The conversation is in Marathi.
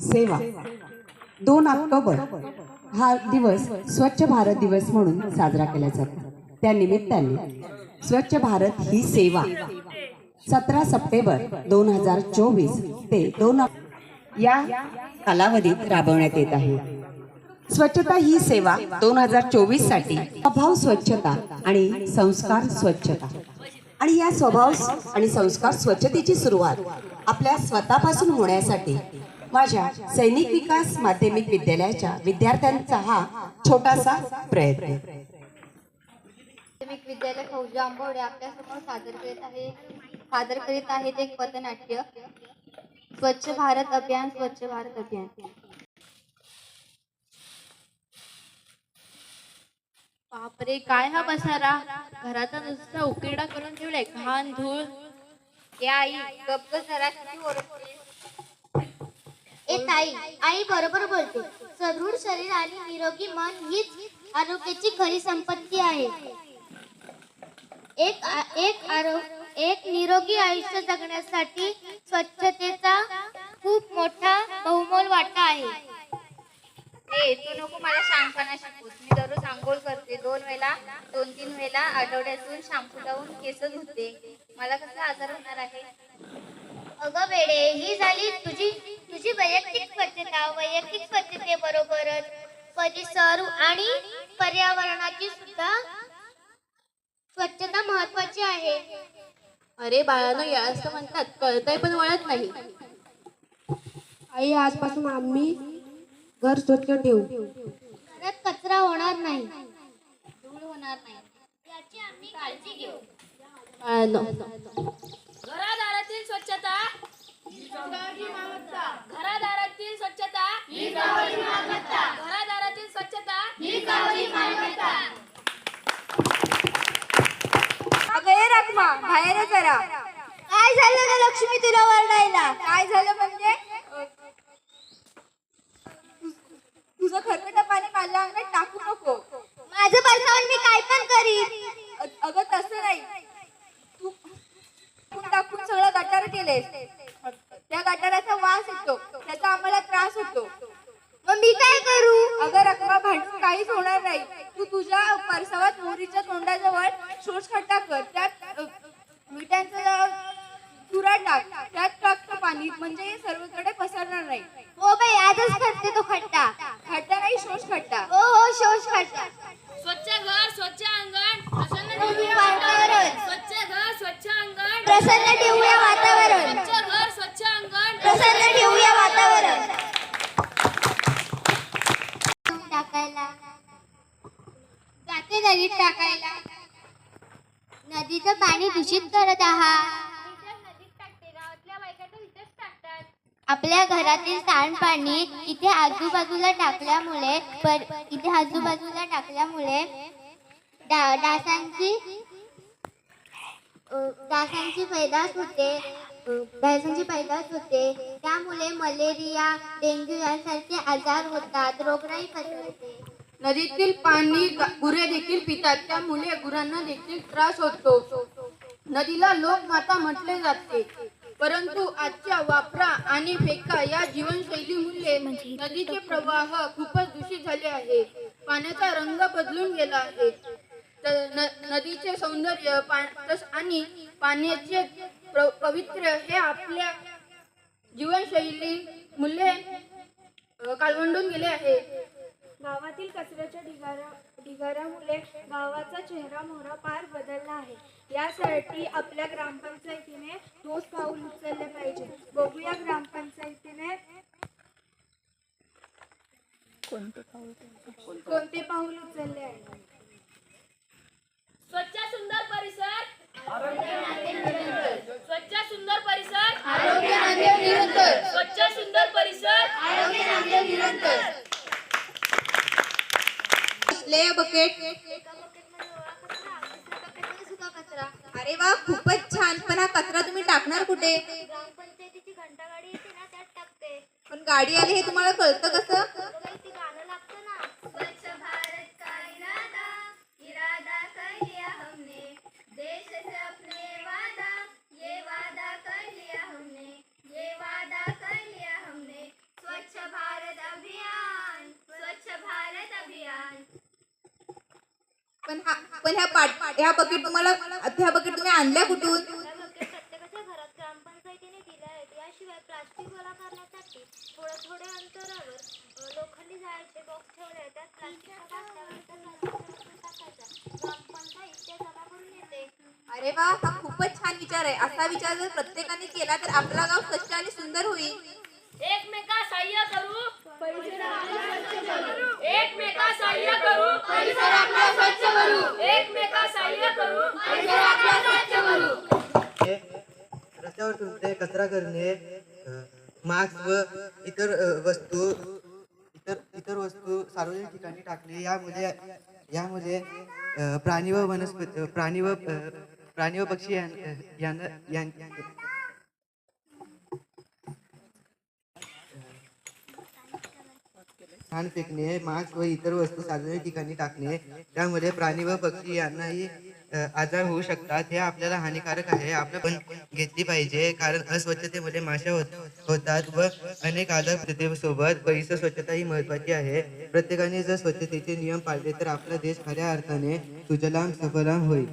सेवा. दोन ऑक्टोबर हा दिवस स्वच्छ भारत दिवस म्हणून साजरा केला जातो. त्या निमित्ताने स्वच्छ भारत ही सेवा सतरा सप्टेंबर दोन हजार चोवीस ते दोन या कालावधीत राबवण्यात येत आहे. स्वच्छता ही सेवा दोन हजार चोवीससाठी स्वभाव स्वच्छता आणि संस्कार स्वच्छता. आणि या स्वभाव आणि संस्कार स्वच्छतेची सुरुवात आपल्या स्वतःपासून होण्यासाठी माझ्या सैनिक विकास माध्यमिक विद्यालयाच्या विद्यार्थ्यांचा हा छोटासा प्रयत्न. विद्यालय फौजा आंबवडे आपल्यासमोर सादर करीत आहे. सादर करीत आहेत एक पथनाट्य. स्वच्छ भारत अभियान स्वच्छ भारत अभियान. बापरे काय हा बसारा? घराचा नुसता उकिरडा करून ठेवलाय. घाण धूळ. या आई गप्प जरा किती ओरडते ए ताई आई बरोबर बोलते. सदृढ शरीर आणि निरोगी मन हीच आरोग्याची खरी संपत्ती आहे. एक एक आरो एक निरोगी आयुष्य जगण्यासाठी स्वच्छतेचा खूप मोठा बहुमोल वाटा आहे. ए तू नको मला शहाणपणा शिकूस. मी दररोज आंघोळ करते दोन वेळा दोन तीन वेळा आठवड्यातून शॅम्पू लावून केस धुते. मला कसं आजार होणार आहे अगं बेडे ही झाली तुझी तुझी वैयक्तिक स्वच्छता वैयक्तिक स्वच्छतेबरोबरच परिसर आणि पर्यावरणाची सुद्धा स्वच्छता महत्वाची आहे. अरे बाळानं याच तर म्हणतात कळतंय पण वळत नाही. आई आजपासून आम्ही घर स्वच्छ ठेवू. घरात कचरा होणार नाही. धूळ होणार नाही. याची आम्ही काळजी घेऊ. बाळानं. घरादारातील स्वच्छता. स्वच्छता. घरादारातील स्वच्छता अगं ये रखमा बाहेर ये जरा. काय झालं ग लक्ष्मी तुला वरडायला काय झालं म्हणजे? तुझं खरकटं पाणी माझ्या अंगात टाकू नको. माझं बसावून मी काय पण करीन. अ- अगं तसं नाही. तू टाकून टाकून सगळं गटार केलेस त्या गटाराचा वास येतो. त्याचा आम्हाला त्रास होतो. मी काय करू? अगं रखमा भांडून काहीच होणार नाही. तू तुझ्या परसावात मोहरीच्या तोंडाजवळ शोषखड्डा कर. त्यात अ, चुरा टाक. त्यात टाक तो पाणी म्हणजे हे सर्वकडे पसरणार नाही. हो बाई आजच करते तो खट्टा खड्डा नाही शोष खड्डा. हो हो शोष खट्टा स्वच्छ घर स्वच्छ अंगण. प्रसन्न ठेवूया ठेवूया वातावरण. स्वच्छ घर स्वच्छ अंगण. प्रसन्न ठेवूया वातावरण. स्वच्छ घर स्वच्छ अंगण. प्रसन्न ठेवूया वातावरण टाकायला जाते नदीत टाकायला. नदीचं पाणी दूषित करत आहात. आपल्या घरातील सांडपाणी इथे आजूबाजूला टाकल्यामुळे पर इथे आजूबाजूला टाकल्यामुळे डा- डासांची अ, डासांची पैदास होते अ, डासांची पैदास होते. त्यामुळे मलेरिया डेंग्यू यासारखे आजार होतात रोगराई पसरते. नदीतील पाणी गुरे देखील पितात त्यामुळे गुरांना देखील त्रास होतो. नदीला लोकमाता म्हटले जाते परंतु आजच्या वापरा आणि फेका या जीवनशैलीमुळे नदीचे प्रवाह खूपच दूषित झाले आहे. पाण्याचा रंग बदलून गेला आहे. न- नदीचे सौंदर्य पा- तस- आणि पाण्याचे पवित्र हे आपल्या जीवनशैली मुले कालवंडून गेले आहे. गावातील कचऱ्याच्या ढिगारा ढिगाऱ्यामुळे गावाचा चेहरा मोहरा फार बदलला आहे. यासाठी आपल्या ग्रामपंचायतीने ठोस पाऊल उचलले पाहिजे. बघूया ग्रामपंचायतीने कोणते पाऊल उचलले आहे स्वच्छ सुंदर परिसर स्वच्छ सुंदर परिसर स्वच्छ सुंदर परिसर बकेट सुका कचरा अरे वा खूपच छान. पण हा कचरा तुम्ही टाकणार कुठे? पण गाडी आली हे तुम्हाला कळतं कसं? पण हा ह्या पाट ह्या बकेट तुम्हाला ह्या बकेट तुम्ही आणल्या कुठून? अरे वा हा खूपच छान विचार आहे. असा विचार जर प्रत्येकाने केला तर आपला गाव स्वच्छ आणि सुंदर होईल. एकमेका सहाय्य करू. एकमेका सहाय्य करू परिसर आपला स्वच्छ करू एकमेका सहाय्य करू परिसर आपला स्वच्छ करू हे रस्त्यावर तुमचे कचरा करणे मास्क व इतर वस्तू इतर इतर वस्तू सार्वजनिक ठिकाणी टाकणे यामुळे यामुळे अ, प्राणी व वनस्पती प्राणी व प्राणी व पक्षी यां- यांना यां- घाण फेकणे मास्क व इतर वस्तू सार्वजनिक ठिकाणी टाकणे त्यामुळे प्राणी व पक्षी यांनाही आजार होऊ शकतात. हे आपल्याला हानिकारक आहे. आपण पण घेतली पाहिजे. कारण अस्वच्छतेमध्ये माशा होत होतात व अनेक आजार सोबत परिसर स्वच्छता ही महत्वाची आहे. प्रत्येकाने जर स्वच्छतेचे नियम पाळले तर आपला देश खऱ्या अर्थाने सुजलाम सफलाम होईल.